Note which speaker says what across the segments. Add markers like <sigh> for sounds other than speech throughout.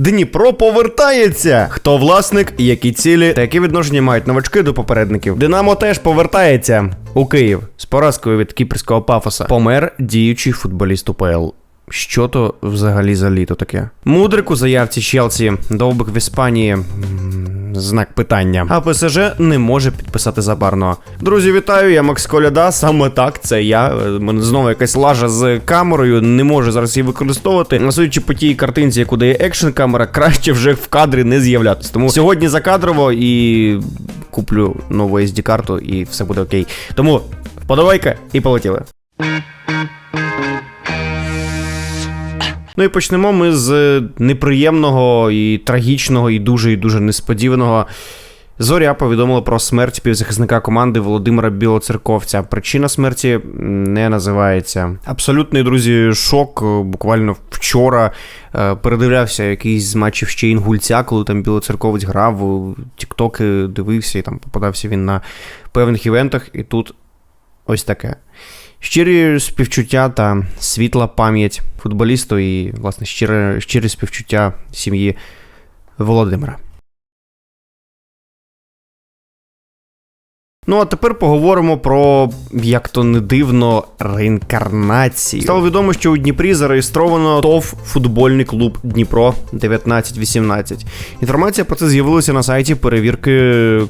Speaker 1: Дніпро повертається. Хто власник, які цілі, та які відношення мають новачки до попередників. Динамо теж повертається у Київ з поразкою від кіпрського пафоса. Помер діючий футболіст УПЛ. Що то взагалі за літо таке? Мудрик у заявці Челсі, довбик в Іспанії. Знак питання. А ПСЖ не може підписати забарно. Друзі, вітаю, я Макс Коляда. Саме так, це я. Е, знову якась лажа з камерою. Не можу зараз її використовувати. Судячи по тій картинці, яку дає екшн камера, <laughs> краще вже в кадрі не з'являтися. Тому сьогодні закадрово і куплю нову SD карту і все буде окей. Тому вподобайка і полетіли. Ну і почнемо ми з неприємного і трагічного, і дуже і дуже несподіваного. Зоря повідомила про смерть півзахисника команди Володимира Білоцерковця. Причина смерті не називається. Абсолютний друзі, шок. Буквально вчора е, передивлявся якийсь з матчів ще інгульця, коли там Білоцерковець грав, тіктоки дивився, і там попадався він на певних івентах, і тут ось таке. Щирі співчуття та світла пам'ять футболісту і, власне, щире, щирі співчуття сім'ї Володимира. Ну, а тепер поговоримо про, як то не дивно, реінкарнацію. Стало відомо, що у Дніпрі зареєстровано ТОВ футбольний клуб Дніпро 1918. Інформація про це з'явилася на сайті перевірки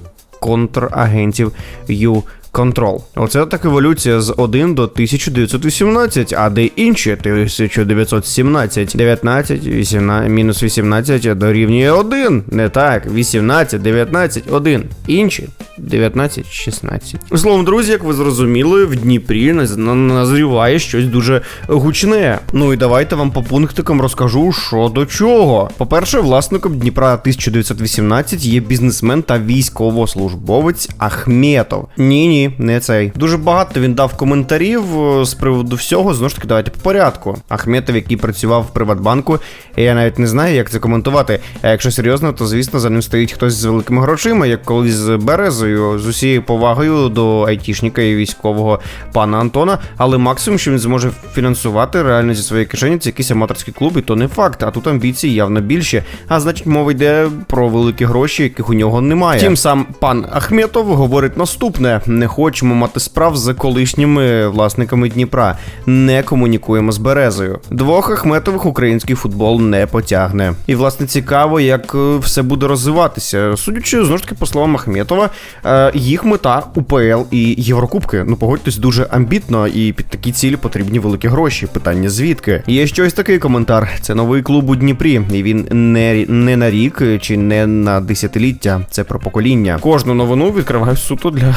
Speaker 1: контрагентів Ю. Control. Оце так еволюція з 1 до 1918, а де інші 1917, 19, 18, мінус 18 дорівнює 1. Не так, 18, 19, 1. Інші 19, 16. Словом, друзі, як ви зрозуміли, в Дніпрі назріває щось дуже гучне. Ну і давайте вам по пунктикам розкажу, що до чого. По-перше, власником Дніпра 1918 є бізнесмен та військовослужбовець Ахметов. Ні, ні, не цей. Дуже багато він дав коментарів е, з приводу всього. Знову ж таки, давайте по порядку. Ахметов, який працював в Приватбанку, я навіть не знаю, як це коментувати. А якщо серйозно, то звісно за ним стоїть хтось з великими грошима, як колись з Березою, з усією повагою до айтішника і військового пана Антона. Але максимум, що він зможе фінансувати реально зі своєї кишені, це якийсь аматорський клуб, і то не факт. А тут амбіції явно більше. А значить, мова йде про великі гроші, яких у нього немає. Втім, сам пан Ахметов говорить наступне: не хочемо мати справ з колишніми власниками Дніпра. Не комунікуємо з Березою. Двох Ахметових український футбол не потягне. І власне цікаво, як е, все буде розвиватися. Судячи знову ж таки по словам Ахметова, е, їх мета УПЛ і Єврокубки. Ну погодьтесь дуже амбітно, і під такі цілі потрібні великі гроші. Питання звідки? Є ще ось такий коментар: це новий клуб у Дніпрі, і він не, не на рік чи не на десятиліття. Це про покоління. Кожну новину відкриваю суто для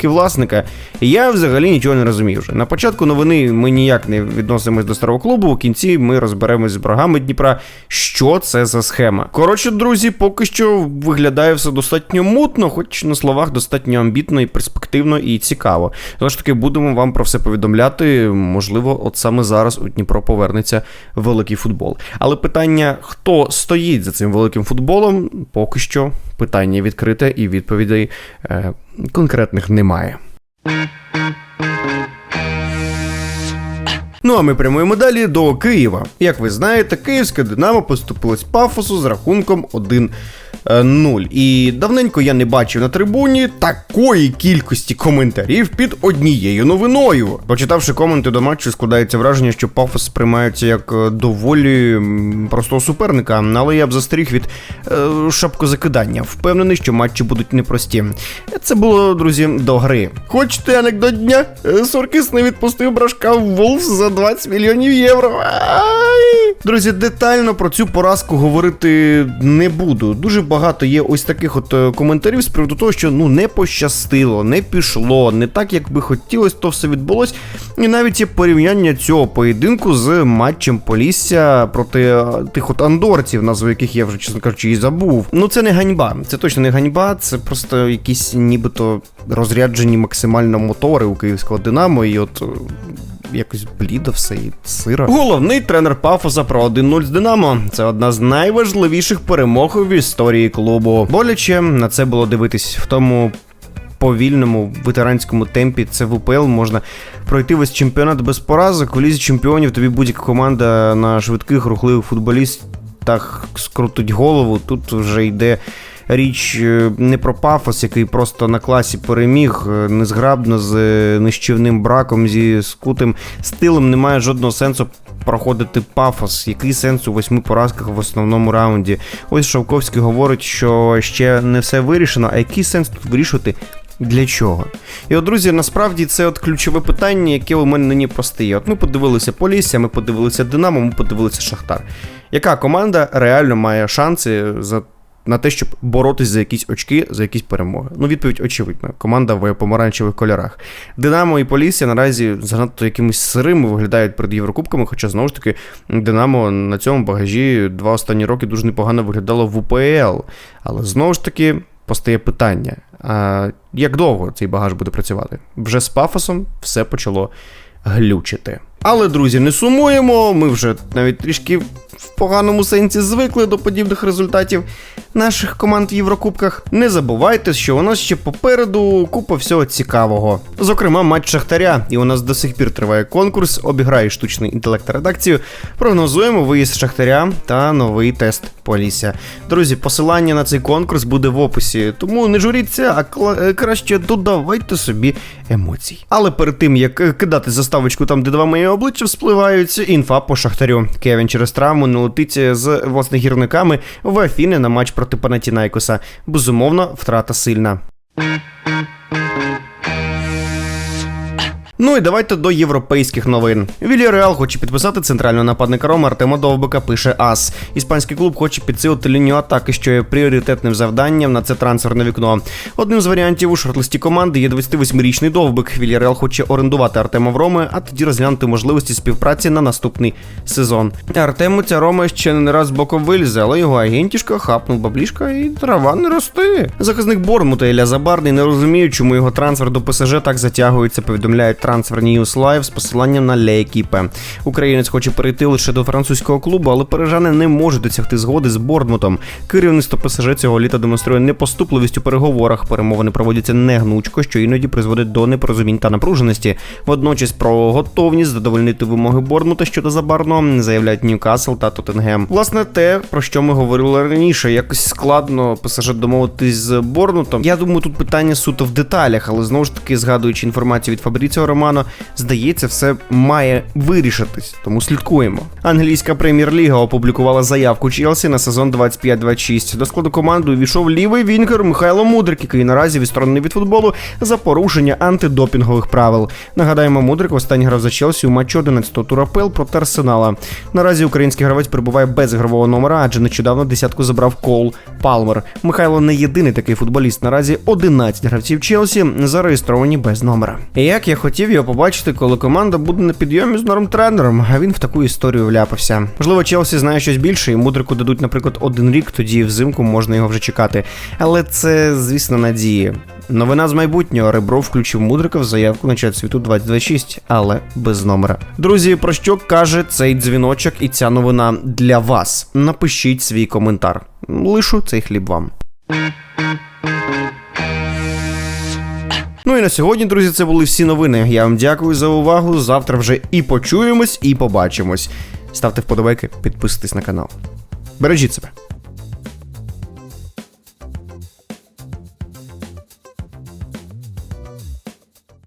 Speaker 1: фотки власника. І я взагалі нічого не розумію вже. На початку новини ми ніяк не відносимось до старого клубу. У кінці ми розберемось з боргами Дніпра. Що це за схема? Коротше, друзі, поки що виглядає все достатньо мутно, хоч на словах достатньо амбітно і перспективно і цікаво. Тож таки будемо вам про все повідомляти. Можливо, от саме зараз у Дніпро повернеться великий футбол. Але питання, хто стоїть за цим великим футболом, поки що питання відкрите і відповідей е, конкретних немає. Ну а ми прямуємо далі до Києва. Як ви знаєте, київське Динамо поступилось пафосу з рахунком 1. 0. І давненько я не бачив на трибуні такої кількості коментарів під однією новиною. Почитавши коменти до матчу, складається враження, що пафос сприймається як е, доволі простого суперника, але я б застеріг від е, шапкозакидання. Впевнений, що матчі будуть непрості. Це було, друзі, до гри. Хочете анекдот дня? Е, Суркіс не відпустив брашка в Волфс за 20 мільйонів євро. Ай! Друзі, детально про цю поразку говорити не буду. Дуже багато є ось таких от е, коментарів з приводу того, що ну не пощастило, не пішло, не так, як би хотілося, то все відбулось. І навіть є порівняння цього поєдинку з матчем Полісся проти е, тих от андорців, назву яких я вже, чесно кажучи, і забув. Ну це не ганьба. Це точно не ганьба, це просто якісь нібито розряджені максимально мотори у київського Динамо, і от. Якось блідо все і сиро. Головний тренер Пафоса про 1-0 з Динамо. Це одна з найважливіших перемог в історії клубу. Боляче на це було дивитись в тому. Повільному ветеранському темпі це в УПЛ можна пройти весь чемпіонат без поразок. У лізі чемпіонів тобі будь-яка команда на швидких рухливих футболістів так скрутить голову. Тут вже йде річ е, не про пафос, який просто на класі переміг, е, незграбно з е, нищівним браком, зі скутим стилем. Немає жодного сенсу проходити пафос. Який сенс у восьми поразках в основному раунді? Ось Шовковський говорить, що ще не все вирішено. А який сенс тут вирішувати? Для чого? І от, друзі, насправді це от ключове питання, яке у мене нині постає. От ми подивилися Полісся, ми подивилися Динамо, ми подивилися Шахтар. Яка команда реально має шанси за на те, щоб боротись за якісь очки, за якісь перемоги. Ну, відповідь очевидна. Команда в помаранчевих кольорах. Динамо і Полісся наразі занадто якимись сирими виглядають перед Єврокубками, хоча знову ж таки Динамо на цьому багажі два останні роки дуже непогано виглядало в УПЛ. Але знову ж таки постає питання: а як довго цей багаж буде працювати? Вже з пафосом все почало глючити. Але, друзі, не сумуємо. Ми вже навіть трішки в поганому сенсі звикли до подібних результатів наших команд в Єврокубках. Не забувайте, що у нас ще попереду купа всього цікавого. Зокрема, матч Шахтаря, і у нас до сих пір триває конкурс. Обіграє штучний інтелект редакцію. Прогнозуємо виїзд Шахтаря та новий тест Полісся. Друзі, посилання на цей конкурс буде в описі, тому не журіться, а кла- е, краще додавайте собі емоцій. Але перед тим як е, кидати заставочку там, де два мої обличчя вспливають, інфа по Шахтарю. Кевін через травму не летить з власне гірниками в Афіни на матч проти Панатінайкоса. Безумовно, втрата сильна. Ну і давайте до європейських новин. Вільяреал хоче підписати центрального нападника Рома Артема Довбика, пише АС. Іспанський клуб хоче підсилити лінію атаки, що є пріоритетним завданням на це трансферне вікно. Одним з варіантів у шортлисті команди є 28-річний Довбик. Вільяреал хоче орендувати Артема в Роми, а тоді розглянути можливості співпраці на наступний сезон. Артему ця Рома ще не раз боком вилізе, але його агентішка хапнув баблішка і трава не росте. Захисник Бормута Ілля Забарний не розуміє, чому його трансфер до ПСЖ так затягується, повідомляють Transfer News Live з посиланням на Лейкіпе. Українець хоче перейти лише до французького клубу, але парижани не можуть досягти згоди з Бордмутом. Керівництво ПСЖ цього літа демонструє непоступливість у переговорах. Перемовини проводяться негнучко, що іноді призводить до непорозумінь та напруженості. Водночас про готовність задовольнити вимоги Бордмута щодо забарного заявляють Ньюкасл та Тоттенгем. Власне, те, про що ми говорили раніше, якось складно ПСЖ домовитись з Борнутом. Я думаю, тут питання суто в деталях, але знову ж таки, згадуючи інформацію від Фабріціо Романо, здається, все має вирішитись, тому слідкуємо. Англійська прем'єр-ліга опублікувала заявку Челсі на сезон 25-26. До складу команди увійшов лівий вінгер Михайло Мудрик, який наразі відсторонений від футболу за порушення антидопінгових правил. Нагадаємо, Мудрик останній грав за Челсі у матчі 11-го тура ПЛ проти Арсенала. Наразі український гравець перебуває без ігрового номера, адже нещодавно десятку забрав Кол Палмер. Михайло не єдиний такий футболіст. Наразі 11 гравців Челсі зареєстровані без номера. Як я хотів його побачити, коли команда буде на підйомі з новим тренером, а він в таку історію вляпався. Можливо, Челсі знає щось більше, і мудрику дадуть, наприклад, один рік, тоді взимку можна його вже чекати. Але це, звісно, надії. Новина з майбутнього Ребро включив Мудрика в заявку на чат світу 2026, але без номера. Друзі, про що каже цей дзвіночок і ця новина для вас? Напишіть свій коментар. Лишу цей хліб вам. Ну і на сьогодні, друзі, це були всі новини. Я вам дякую за увагу. Завтра вже і почуємось, і побачимось. Ставте вподобайки, підписуйтесь на канал. Бережіть себе.